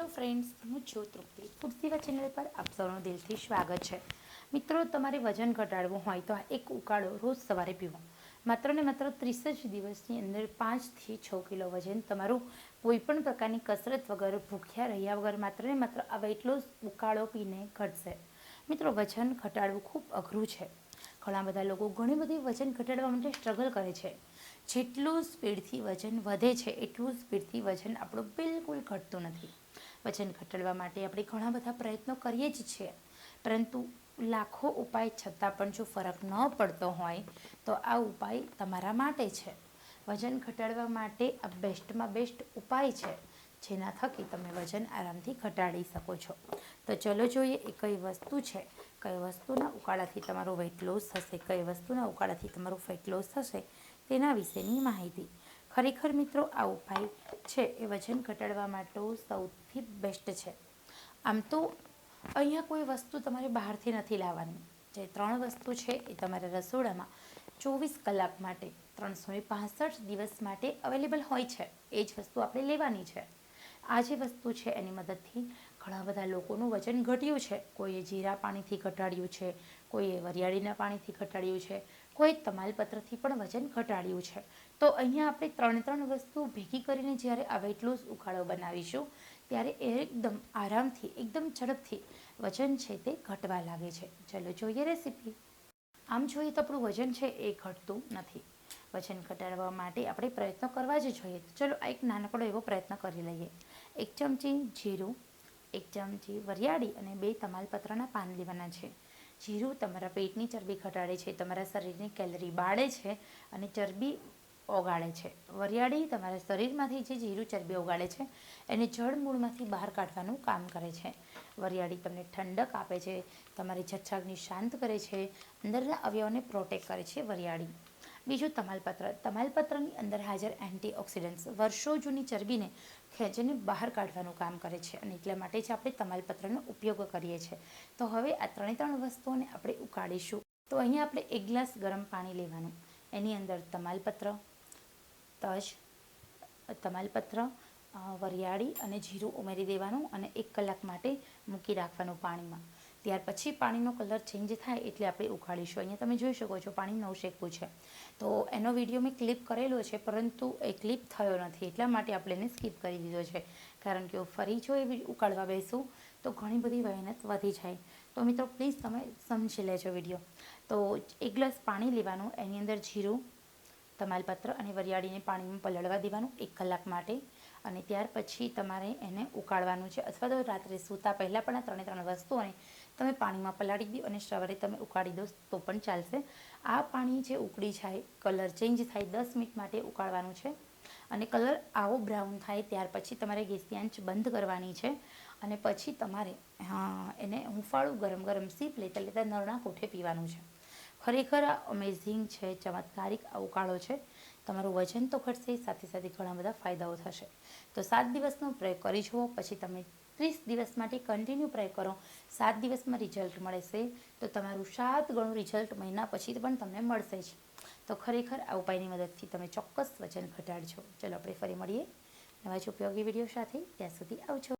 Hello friends હું છું તૃપ્તિ. તૃપ્તિવા channel પર આપ સૌનું દિલથી સ્વાગત છે. મિત્રો, તમારે વજન ઘટાડવું હોય તો એક ઉકાળો રોજ સવારે પીવો. માત્ર ને માત્ર ત્રીસ જ દિવસની અંદર પાંચથી છ કિલો વજન તમારું કોઈપણ પ્રકારની કસરત વગર ભૂખ્યા રહ્યા વગર માત્ર ને માત્ર આ એટલો લોસ ઉકાળો પીને ઘટશે. મિત્રો, વજન ઘટાડવું ખૂબ અઘરું છે. ઘણા બધા લોકો ઘણી બધી વજન ઘટાડવા માટે સ્ટ્રગલ કરે છે. જેટલું સ્પીડથી વજન વધે છે, એટલું સ્પીડથી વજન આપણું બિલકુલ ઘટતું નથી. વજન ઘટાડવા માટે આપણે ઘણા બધા પ્રયત્નો કરીએ જ છીએ. પરંતુ લાખો ઉપાય છતાં પણ જો ફરક ન પડતો હોય, તો આ ઉપાય તમારા માટે છે. વજન ઘટાડવા માટે આ બેસ્ટમાં બેસ્ટ ઉપાય છે, જેના થકી તમે વજન આરામથી ઘટાડી શકો છો. તો ચલો જોઈએ એ કઈ વસ્તુ છે. કઈ વસ્તુના ઉકાળાથી તમારો વેઇટ લોસ થશે, કઈ વસ્તુના ઉકાળાથી તમારું ફેટ લોસ થશે, તેના વિશેની માહિતી. ખરેખર મિત્રો, આ ઉપાય છે એ વજન ઘટાડવા માટે સૌથી બેસ્ટ છે. આમ તો અહીંયા કોઈ વસ્તુ તમારે બહારથી નથી લાવવાની. જે ત્રણ વસ્તુ છે એ તમારા રસોડામાં ચોવીસ કલાક માટે, ત્રણસો પાસઠ દિવસ માટે અવેલેબલ હોય છે. એ જ વસ્તુ આપણે લેવાની છે. આ જે વસ્તુ છે એની મદદથી ઘણા બધા લોકોનું વજન ઘટ્યું છે. કોઈએ જીરા પાણીથી ઘટાડ્યું છે, કોઈએ વરિયાળીના પાણીથી ઘટાડ્યું છે કોઈ તમાલપત્રથી પણ વજન ઘટાડ્યું છે. તો અહીંયા આપણે ત્રણે ત્રણ વસ્તુ ભેગી કરીને જ્યારે આ વેટ લોસ ઉકાળો બનાવીશું, ત્યારે એકદમ આરામથી, એકદમ ઝડપથી વજન છે તે ઘટવા લાગે છે. ચલો જોઈએ રેસીપી આમ જોઈએ તો આપણું વજન છે એ ઘટતું નથી. વજન ઘટાડવા માટે આપણે પ્રયત્નો કરવા જ જોઈએ. ચલો આ એક નાનકડો એવો પ્રયત્ન કરી લઈએ. એક ચમચી જીરું, એક ચમચી વરિયાળી અને બે તમાલપત્રના પાન લેવાના છે. જીરું તમારા પેટની ચરબી ઘટાડે છે, તમારા શરીરની કેલરી બાળે છે અને ચરબી ઓગાળે છે. વરિયાળી તમારા શરીરમાંથી જે જીરું ચરબી ઓગાળે છે, એને જળમૂળમાંથી બહાર કાઢવાનું કામ કરે છે. વરિયાળી તમને ઠંડક આપે છે, તમારી જઠરાગને શાંત કરે છે, અંદરના અવયવને પ્રોટેક્ટ કરે છે વરિયાળી. બીજું તમાલપત્ર. તમાલપત્રની અંદર હાજર એન્ટીઓક્સિડન્ટ્સ વર્ષો જૂની ચરબીને ખેંચીને બહાર કાઢવાનું કામ કરે છે અને એટલા માટે જ આપણે તમાલપત્રનો ઉપયોગ કરીએ છીએ. તો હવે આ ત્રણે ત્રણ વસ્તુઓને આપણે ઉકાળીશું. તો અહીંયા આપણે એક ગ્લાસ ગરમ પાણી લેવાનું. એની અંદર તમાલપત્ર, તજ, તમાલપત્ર વરિયાળી અને જીરું ઉમેરી દેવાનું અને એક કલાક માટે મૂકી રાખવાનું પાણીમાં. ત્યાર પછી પાણીનો કલર ચેન્જ થાય એટલે આપણે ઉકાળીશું અહીંયા તમે જોઈ શકો છો પાણી નવ શેકવું છે. તો એનો વીડિયો મેં ક્લિપ કરેલો છે, પરંતુ એ ક્લિપ થયો નથી, એટલા માટે આપણે એને સ્કીપ કરી દીધો છે. કારણ કે ફરી જો એ ઉકાળવા બેસું, તો ઘણી બધી મહેનત વધી જાય. તો મિત્રો પ્લીઝ તમે સમજી લેજો વીડિયો તો એક ગ્લાસ પાણી લેવાનું, એની અંદર જીરું, તમાલપત્ર અને વરિયાળીને પાણીમાં પલળવા દેવાનું એક કલાક માટે. અને ત્યાર પછી તમારે એને ઉકાળવાનું છે. અથવા તો રાત્રે સૂતા પહેલાં પણ આ ત્રણે ત્રણ વસ્તુઓને તમે પાણીમાં પલાળી દો અને સવારે તમે ઉકાળી દો તો પણ ચાલશે. આ પાણી જે ઉકળી જાય, કલર ચેન્જ થાય દસ મિનિટ માટે ઉકાળવાનું છે. અને કલર આવો બ્રાઉન થાય ત્યાર પછી તમારે ગેસની આંચ બંધ કરવાની છે. અને પછી તમારે એને હુંફાળું ગરમ ગરમ સીપ લેતા લેતા નરણા કોઠે પીવાનું છે. ખરેખર આ અમેઝિંગ છે, ચમત્કારિક ઉકાળો છે. તમારું વજન તો ઘટશે, સાથે સાથે ઘણા બધા ફાયદાઓ થશે. તો સાત દિવસનો પ્રયોગ કરી જુઓ, પછી તમે ત્રીસ દિવસ માટે કન્ટિન્યુ ટ્રાય કરો. સાત દિવસમાં રિઝલ્ટ મળશે તો તમારું સાત ગણું રિઝલ્ટ મહિના પછી પણ તમને મળશે જ. તો ખરેખર આ ઉપાયની મદદથી તમે ચોક્કસ વજન ઘટાડજો. ચલો આપણે ફરી મળીએ નવા જ ઉપયોગી વીડિયો સાથે. ત્યાં સુધી આવજો.